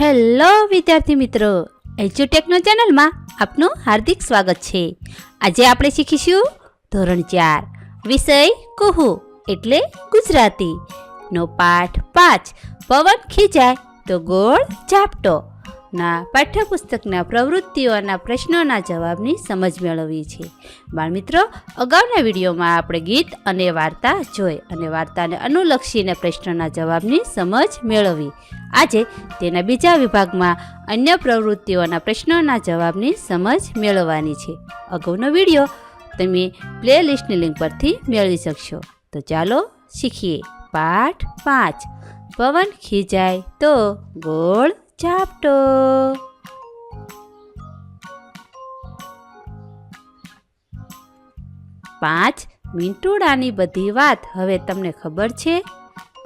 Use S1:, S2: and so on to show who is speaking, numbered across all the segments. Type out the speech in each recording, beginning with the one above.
S1: Hello વિદ્યાર્થી મિત્રો એજ્યુટેકનો ચેનલમાં આપનું હાર્દિક સ્વાગત છે. આજે આપણે શીખીશું ધોરણ ચાર, વિષય કુહુ, એટલે ગુજરાતી. નો પાઠ પાંચ, પવન ખીજાય તો ગોળ ઝાપટો. ના પાઠ્યપુસ્તકના પ્રવૃત્તિઓના પ્રશ્નોના જવાબની સમજ મેળવી છે. બાળમિત્રો, અગાઉના વિડીયોમાં આપણે ગીત અને વાર્તા જોઈ અને વાર્તાને અનુલક્ષીને પ્રશ્નોના જવાબની સમજ મેળવી. આજે તેના બીજા વિભાગમાં અન્ય પ્રવૃત્તિઓના પ્રશ્નોના જવાબની સમજ મેળવવાની છે. અગાઉનો વીડિયો તમે પ્લેલિસ્ટની લિંક પરથી મેળવી શકશો. તો ચાલો શીખીએ. પાઠ પાંચ. પવન ખીજાય તો ગોળ ઝાપટો પાંચ મિન્ટુડાની બધી વાત હવે તમને ખબર છે?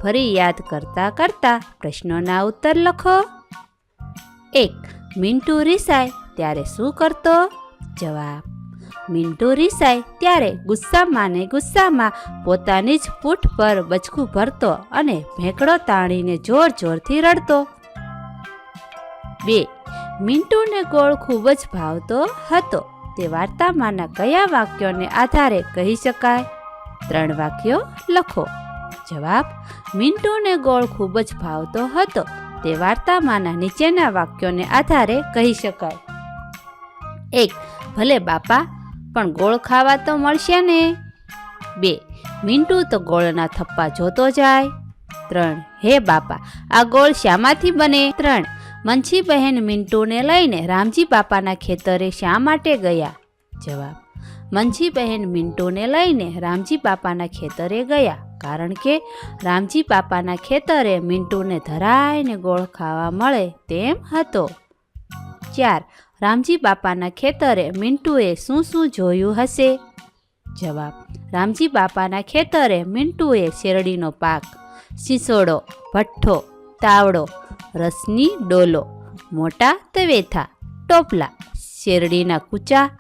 S1: ફરી યાદ કરતા કરતા પ્રશ્નોના ઉત્તર લખો. એક મિન્ટુ રિસાય ત્યારે શું કરતો? જવાબ મિન્ટુ રિસાય ત્યારે ગુસ્સામાં ને ગુસ્સામાં પોતાની જ પૂઠ પર બચકું ભરતો અને ભેંકડો તાણીને જોર જોરથી રડતો. બે. મિન્ટુને ગોળ ખૂબ જ ભાવતો હતો. તે વાર્તામાંના કયા વાક્યોને આધારે કહી શકાય? ત્રણ વાક્યો લખો. જવાબ મિન્ટુને ગોળ ખૂબ જ ભાવતો હતો. તે વાર્તામાંના નીચેના વાક્યોને આધારે કહી શકાય. એક, ભલે બાપા, પણ ગોળ ખાવા તો મળશે ને? બે મિન્ટુ તો ગોળના થપ્પા જોતો જાય. ત્રણ, હે બાપા, આ ગોળ શામાંથી બને? ત્રણ મંછી બહેન મિન્ટુને લઈને રામજી બાપાના ખેતરે શા માટે ગયા? જવાબ મંછી બહેન મિન્ટુને લઈને રામજી બાપાના ખેતરે ગયા કારણ કે રામજી બાપાના ખેતરે મિન્ટુને ધરાઈને ગોળ ખાવા મળે તેમ હતો. ચાર, રામજી બાપાના ખેતરે મિન્ટુએ શું શું જોયું હશે? જવાબ, રામજી બાપાના ખેતરે મિન્ટુએ શેરડીનો પાક, સિસોડો, ભઠ્ઠો, તાવડો રસની ડોલો, મોટા તવેથા, ટોપલા, શેરડીના કૂચા,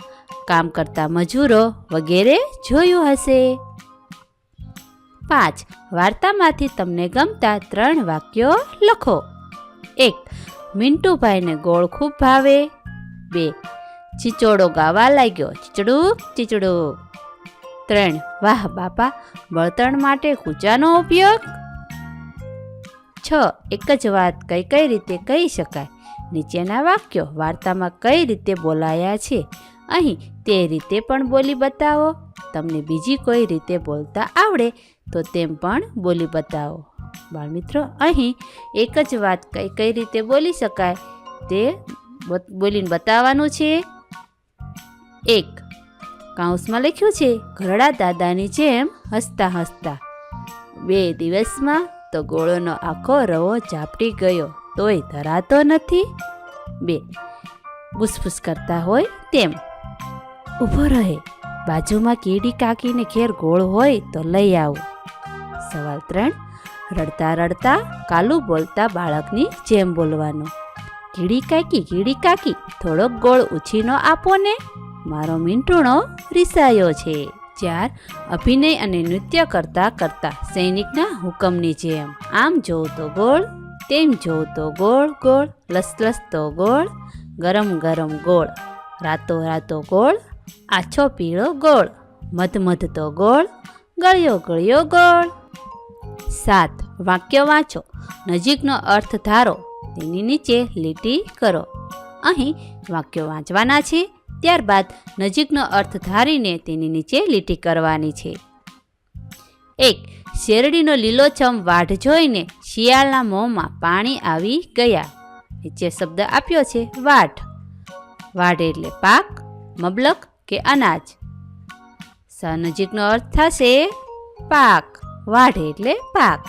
S1: કામ કરતા મજૂરો વગેરે જોયું હશે. પાંચ, વાર્તામાંથી તમને ગમતા ત્રણ વાક્યો લખો. એક, મિન્ટુભાઈને ગોળ ખૂબ ભાવે. બે, ચીચોડો ગાવા લાગ્યો ચીચડુક ચીચડુક ત્રણ, વાહ બાપા, બળતણ માટે કૂચાનો ઉપયોગ. છ, એક જ વાત કઈ કઈ રીતે કહી શકાય? નીચેના વાક્યો વાર્તામાં કઈ રીતે બોલાયા છે? અહીં તે રીતે પણ બોલી બતાવો. તમને બીજી કોઈ રીતે બોલતા આવડે, તો તેમ પણ બોલી બતાવો. બાળમિત્રો, અહીં એક જ વાત કઈ કઈ રીતે બોલી શકાય? તે બોલીને બતાવવાનું છે. એક, કાઉન્સમાં લખ્યું છે, ઘરડા દાદાની જેમ હસતા હસતા. બે દિવસમાં તો ગોળોનો આખો રવો ઝાપટી ગયો. તોય ધરાતો નથી. બે. ફૂસફૂસ કરતા હોય તેમ. ઊભો રહે. બાજુમાં કીડી કાકીને ઘેર ગોળ હોય તો લઈ આવો. સવાલ ત્રણ. રડતા રડતા કાલું બોલતા બાળકની જેમ બોલવાનું. કીડી કાકી કીડી કાકી, થોડોક ગોળ ઉછીનો આપો ને. મારો મીંટુણો રીસાયો છે. ચાર અભિનય અને નૃત્ય કરતા કરતા સૈનિકના હુકમની જેમ. આમ જોઉં તો ગોળ, તેમ જોઉં તો ગોળ ગોળ લસલસતો ગોળ, ગરમ ગરમ ગોળ, રાતો રાતો ગોળ, આછો પીળો ગોળ મધમધ તો ગોળ, ગળ્યો ગળ્યો ગોળ. સાત, વાક્ય વાંચો. નજીકનો અર્થ ધારો, તેની નીચે લીટી કરો. અહીં વાક્યો વાંચવાના છે. ત્યારબાદ નજીકનો અર્થ ધારીને તેની નીચે લીટી કરવાની છે. એક, શેરડીનો લીલોછમ વાઢ જોઈને શિયાળના મોંમાં પાણી આવી ગયા. નીચે શબ્દ આપ્યો છે, વાઢ. વાઢ એટલે પાક, મબલક કે અનાજ. સ, નજીકનો અર્થ થશે પાક. વાઢ એટલે પાક.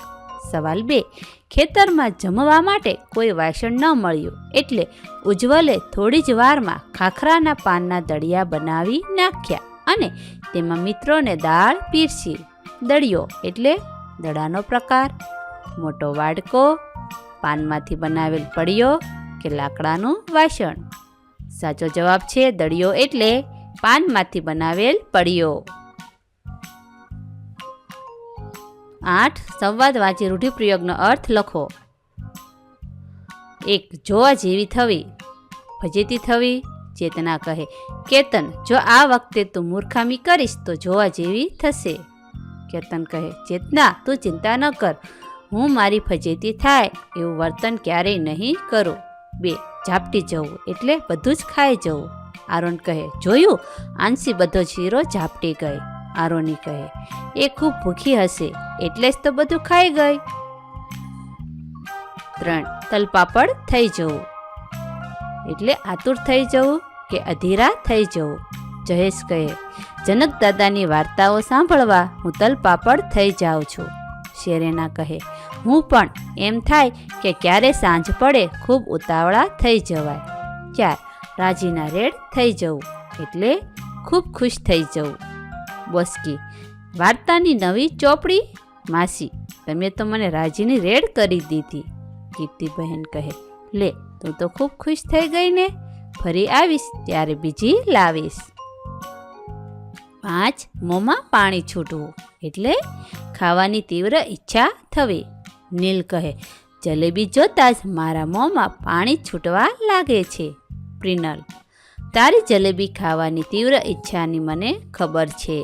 S1: સવાલ બે ખેતરમાં જમવા માટે કોઈ વાસણ ન મળ્યું. એટલે ઉજ્જવલે થોડી જ વારમાં ખાખરાના પાનના દળિયા બનાવી નાખ્યા અને તેમાં મિત્રોને દાળ પીરસી. દળિયો એટલે દડાનો પ્રકાર. મોટો વાડકો, પાનમાંથી બનાવેલ પડિયો કે લાકડાનું વાસણ. સાચો જવાબ છે દળિયો એટલે પાનમાંથી બનાવેલ પડિયો. આઠ, સંવાદ વાંચી રૂઢિપ્રયોગનો અર્થ લખો. એક, જોવા જેવી થવી. ભજેતી થવી, ચેતના કહે. કેતન, જો આ વખતે તું મૂર્ખામી કરીશ, તો જોવા જેવી થશે. કેતન કહે, ચેતના, તું ચિંતા ન કર. હું મારી ફજેતી થાય, એવું વર્તન ક્યારેય નહીં કરું. બે, ઝાપટી જવું, એટલે બધું જ ખાઈ જવું. આરોન કહે, જોયું? આંસી બધો શીરો ઝાપટી ગઈ. આરોની કહે, એ ખૂબ ભૂખી હશે, એટલે જ તો બધું ખાઈ ગઈ. ત્રણ તલપાપડ થઈ જવું. એટલે આતુર થઈ જવું કે અધીરા થઈ જવું? જયેશ કહે, જનક દાદાની વાર્તાઓ સાંભળવા હું તલપાપડ થઈ જાઉં છું. શેરેના કહે, હું પણ એમ થાય કે ક્યારે સાંજ પડે ખૂબ ઉતાવળા થઈ જવાય. ચાર, રાજીના રેડ થઈ જવું, એટલે ખૂબ ખુશ થઈ જવું. બોસકી. વાર્તાની નવી ચોપડી, માસી. તમે તો મને રાજીની રેડ કરી દીધી, કીર્તિબહેન કહે. લે, તું તો ખૂબ ખુશ થઈ ગઈ ને? ફરી આવીશ, ત્યારે બીજી લાવીશ. પાંચ, મોંમાં પાણી છૂટવું. એટલે ખાવાની તીવ્ર ઈચ્છા થવી. નીલ કહે, જલેબી જોતાં જ મારા મોંમાં પાણી છૂટવા લાગે છે. પ્રિનલ તારી જલેબી ખાવાની તીવ્ર ઈચ્છાની મને ખબર છે.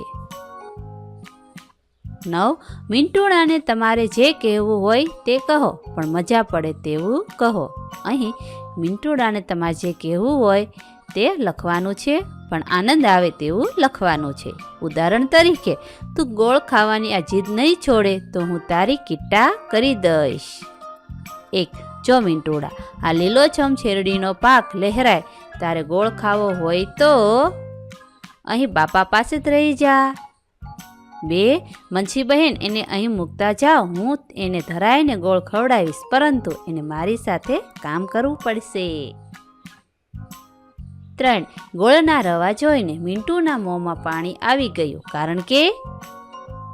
S1: નવ, મિન્ટુણાને તમારે જે કહેવું હોય તે કહો, પણ મજા પડે તેવું કહો. અહીં મિન્ટુડાને તમારે જે કહેવું હોય તે લખવાનું છે, પણ આનંદ આવે તેવું લખવાનું છે. ઉદાહરણ તરીકે, તું ગોળ ખાવાની આ જીદ નહીં છોડે, તો હું તારી કિટ્ટા કરી દઈશ. એક, જો મિન્ટુડા આ લીલોછમ શેરડીનો પાક લહેરાય તારે ગોળ ખાવો હોય તો અહીં બાપા પાસે જ રહી જા. બે મંછી બહેન, એને અહીં મૂકતા જાઓ. હું એને ધરાઈને ગોળ ખવડાવીશ, પરંતુ એને મારી સાથે કામ કરવું પડશે. ત્રણ, ગોળના રવા જોઈને મિન્ટુના મોંમાં પાણી આવી ગયું, કારણ કે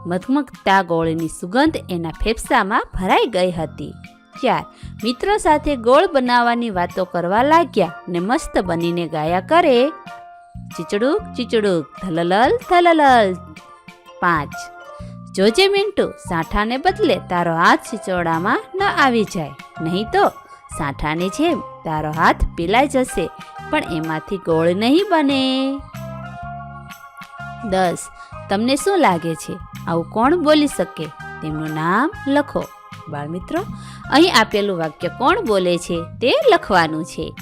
S1: મધમગતા ગોળની સુગંધ એના ફેફસામાં ભરાઈ ગઈ હતી. ચાર મિત્રો સાથે ગોળ બનાવવાની વાતો કરવા લાગ્યા ને મસ્ત બનીને ગાયા કરે. ચીચડુક ચીચડુક થલલલ થલલલ પાંચ. જોજે મિન્ટુ સાંઠાને બદલે તારો હાથ સિચોડામાં ન આવી જાય. નહીં તો સાંઠાની જેમ તારો હાથ પીલાઈ જશે, પણ એમાંથી ગોળ નહીં બને. દસ. તમને શું લાગે છે? આવું કોણ બોલી શકે? તેમનું નામ લખો. બાળમિત્રો, અહીં આપેલું વાક્ય કોણ બોલે છે તે લખવાનું છે.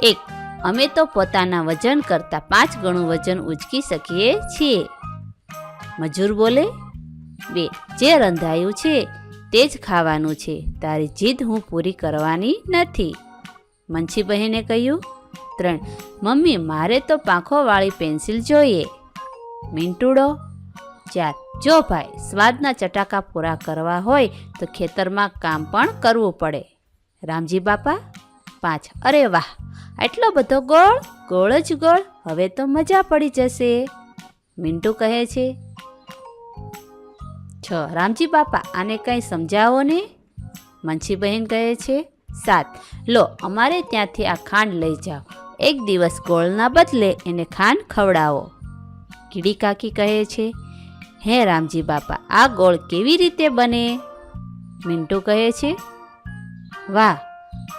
S1: એક, અમે તો પોતાના વજન કરતાં પાંચ ગણું વજન ઉચકી શકીએ છીએ. મજૂર બોલે? બે, જે રંધાયું છે તે જ ખાવાનું છે. તારી જીદ હું પૂરી કરવાની નથી. મંછી બહેને કહ્યું. ત્રણ, મમ્મી, મારે તો પાંખોવાળી પેન્સિલ જોઈએ. મિન્ટુડો ચાર જો ભાઈ સ્વાદના ચટાકા પૂરા કરવા હોય તો ખેતરમાં કામ પણ કરવું પડે. રામજી બાપા, પાંચ. અરે વાહ, આટલો બધો ગોળ ગોળ જ ગોળ, હવે તો મજા પડી જશે. મિન્ટુ કહે છે, છ, રામજી બાપા, આને કંઈ સમજાવો ને? મંછી બહેન કહે છે, સાત. લો, અમારે ત્યાંથી આ ખાંડ લઈ જાઓ. એક દિવસ ગોળના બદલે એને ખાંડ ખવડાવો. કીડી કાકી કહે છે હે રામજી બાપા, આ ગોળ કેવી રીતે બને? મિન્ટુ કહે છે, વાહ,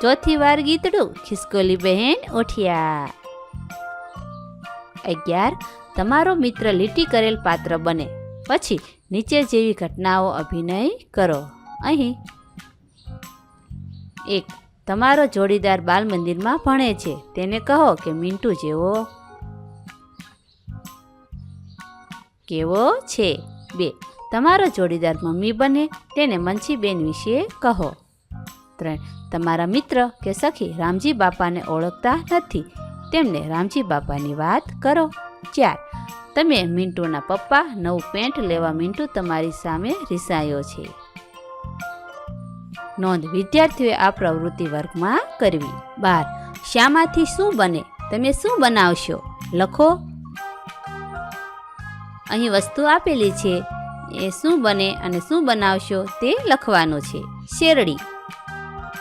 S1: ચોથી વાર ગીતડું, ખિસકોલી બહેન ઉઠ્યા અગિયાર, તમારો મિત્ર લીટી કરેલ પાત્ર બને. પછી નીચે જેવી ઘટનાઓ અભિનય કરો. અહીં એક તમારો જોડીદાર બાલ મંદિરમાં ભણે છે. તેને કહો કે મિન્ટુ જેવો કેવો છે? બે. તમારો જોડીદાર મમ્મી બને, તેને મંછીબેન વિશે કહો. ત્રણ. તમારા મિત્ર કે સખી રામજી બાપાને ઓળખતા નથી. તેમને રામજી બાપાની વાત કરો. ચાર. તમે મિન્ટુના પપ્પા, નવું પેન્ટ લેવા મિન્ટુ તમારી સામે રિસાયો છે. નોંધ, વિદ્યાર્થીઓએ આ પ્રવૃત્તિ વર્ગમાં કરવી. બાર. શામાંથી શું બને? તમે શું બનાવશો? લખો. અહીં વસ્તુ આપેલી છે. એ શું બને અને શું બનાવશો તે લખવાનું છે. શેરડી.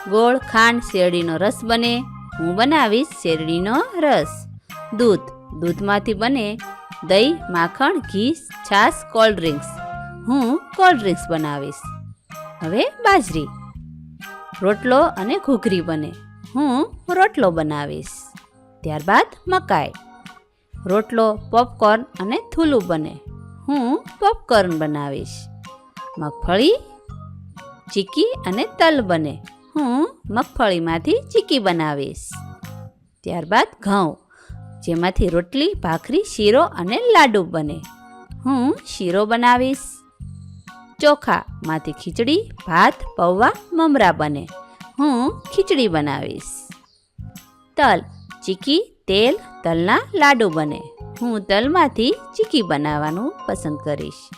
S1: ગોળ, ખાંડ, શેરડીનો રસ બને. હું બનાવીશ શેરડીનો રસ. દૂધ. દૂધમાંથી બને દહીં, માખણ, ઘી, છાશ, કોલ્ડ ડ્રિંક્સ. હું કોલ્ડ ડ્રિંક્સ બનાવીશ. હવે બાજરી. રોટલો અને ઘૂઘરી બને. હું રોટલો બનાવીશ. ત્યારબાદ મકાઈ. રોટલો, પોપકોર્ન અને થૂલું બને. હું પોપકોર્ન બનાવીશ. મગફળી, ચીકી અને તલ બને. હું મગફળીમાંથી ચીકી બનાવીશ. ત્યારબાદ ઘઉં, જેમાંથી રોટલી, ભાખરી, શીરો અને લાડુ બને. હું શીરો બનાવીશ. ચોખામાંથી ખીચડી, ભાત, પૌવા, મમરા બને. હું ખીચડી બનાવીશ. તલ, ચીકી, તેલ તલના લાડુ બને. હું તલમાંથી ચીકી બનાવવાનું પસંદ કરીશ.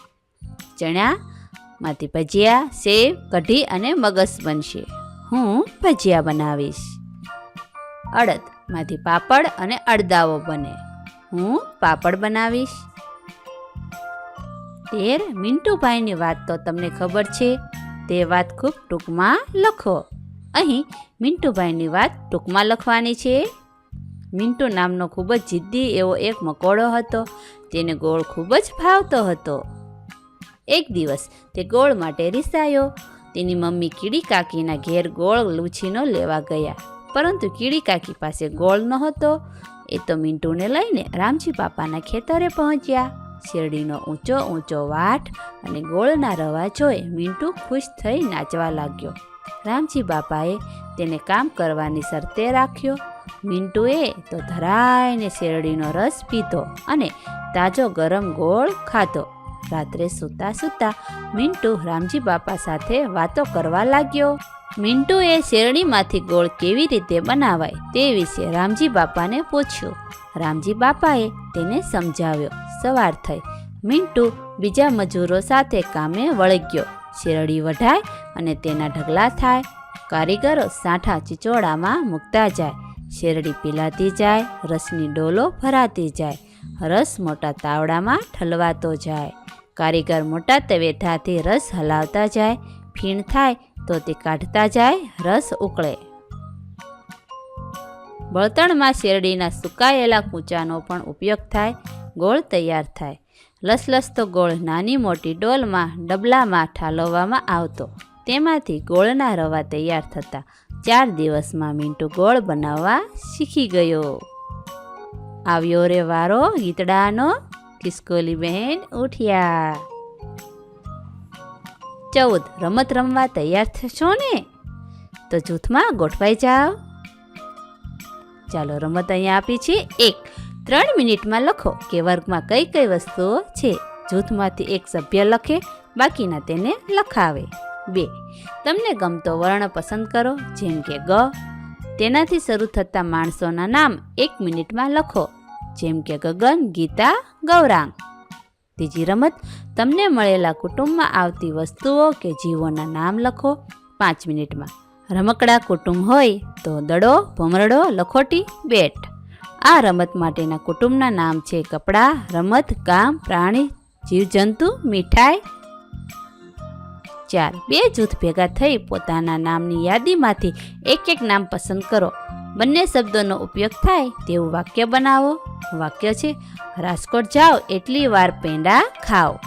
S1: ચણામાંથી ભજીયા, સેવ, કઢી અને મગસ બનશે. હું ભજીયા બનાવીશ. અડદમાંથી પાપડ અને અડદાવો બને. હું પાપડ બનાવીશ. તેર મિન્ટુભાઈની વાત તો તમને ખબર છે. તે વાત ખૂબ ટૂંકમાં લખો. અહીં મિન્ટુભાઈની વાત ટૂંકમાં લખવાની છે. મિન્ટુ નામનો ખૂબ જ જિદ્દી એવો એક મકોડો હતો તેને ગોળ ખૂબ જ ભાવતો હતો. એક દિવસ તે ગોળ માટે રીસાયો. તેની મમ્મી કીડી કાકીના ઘેર ગોળ લૂછીનો લેવા ગયા. પરંતુ કીડી કાકી પાસે ગોળ નહોતો. એ તો મિન્ટુને લઈને રામજી બાપાના ખેતરે પહોંચ્યા. શેરડીનો ઊંચો ઊંચો વાટ અને ગોળના રવા જોઈ મિન્ટુ ખુશ થઈ નાચવા લાગ્યો. રામજી બાપાએ તેને કામ કરવાની શરતે રાખ્યો. મિન્ટુએ તો ધરાઈને શેરડીનો રસ પીધો અને તાજો ગરમ ગોળ ખાધો. રાત્રે સૂતા સૂતા મિન્ટુ રામજી બાપા સાથે વાતો કરવા લાગ્યો. મિન્ટુએ શેરડીમાંથી ગોળ કેવી રીતે બનાવાય તે વિશે રામજી બાપાને પૂછ્યું. રામજી બાપાએ તેને સમજાવ્યો. સવાર થઈ. મિન્ટુ બીજા મજૂરો સાથે કામે વળગ્યો શેરડી વઢાય અને તેના ઢગલા થાય. કારીગરો સાંઠા ચીચોડામાં મૂકતા જાય. શેરડી પીલાતી જાય, રસની ડોલો ભરાતી જાય. રસ મોટા તાવડામાં ઠલવાતો જાય. કારીગર મોટા તવેથાથી રસ હલાવતા જાય. ફીણ થાય તો તે કાઢતા જાય, રસ ઉકળે. બળતણમાં શેરડીના સુકાયેલા કૂચાનો પણ ઉપયોગ થાય. ગોળ તૈયાર થાય. લસલસતો ગોળ નાની મોટી ડોલમાં ડબલામાં ઠાલવવામાં આવતો. તેમાંથી ગોળના રવા તૈયાર થતા. ચાર દિવસમાં મિન્ટુ ગોળ બનાવવા શીખી ગયો. આવ્યો રે વારો ગીતડાનો કિસ્કોલી બહેન ઉઠ્યા. ચૌદ, રમત રમવા તૈયાર થશો ને? તો જૂથમાં ગોઠવાઈ જાઓ. ચાલો, રમત અહીંયા આપી છે એક. ત્રણ મિનિટમાં લખો કે વર્ગમાં કઈ કઈ વસ્તુઓ છે. જૂથમાંથી એક સભ્ય લખે, બાકીના તેને લખાવે. બે. તમને ગમતો વર્ણ પસંદ કરો, જેમ કે ગ. તેનાથી શરૂ થતા માણસોના નામ એક મિનિટમાં લખો, જેમ કે ગગન, ગીતા, ગૌરાંગ. ત્રીજી રમત, તમને મળેલા કુટુંબમાં આવતી વસ્તુઓ કે જીવોના નામ લખો પાંચ મિનિટમાં. રમકડા કુટુંબ હોય તો દડો, ભમરડો, લખોટી, બેટ. આ રમત માટેના કુટુંબના નામ છે કપડાં, રમત ગામ પ્રાણી, જીવજંતુ, મીઠાઈ ચાર. બે જૂથ ભેગા થઈ પોતાના નામની યાદીમાંથી એક એક નામ પસંદ કરો. બંને શબ્દોનો ઉપયોગ થાય તેવું વાક્ય બનાવો. વાક્ય છે, રાજકોટ જાઓ, એટલી વાર પેંડા ખાઓ.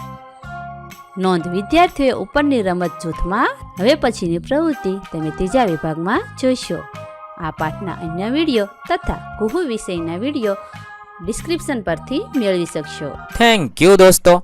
S1: નોંધ, વિદ્યાર્થીઓએ ઉપરની રમત જૂથમાં, હવે પછીની પ્રવૃત્તિ તમે ત્રીજા વિભાગમાં જોઈશો આ પાઠના અન્ય વીડિયો તથા કુહુ વિષયના વીડિયો ડિસ્ક્રિપ્શન પરથી મેળવી શકશો.
S2: થેન્ક યુ દોસ્તો.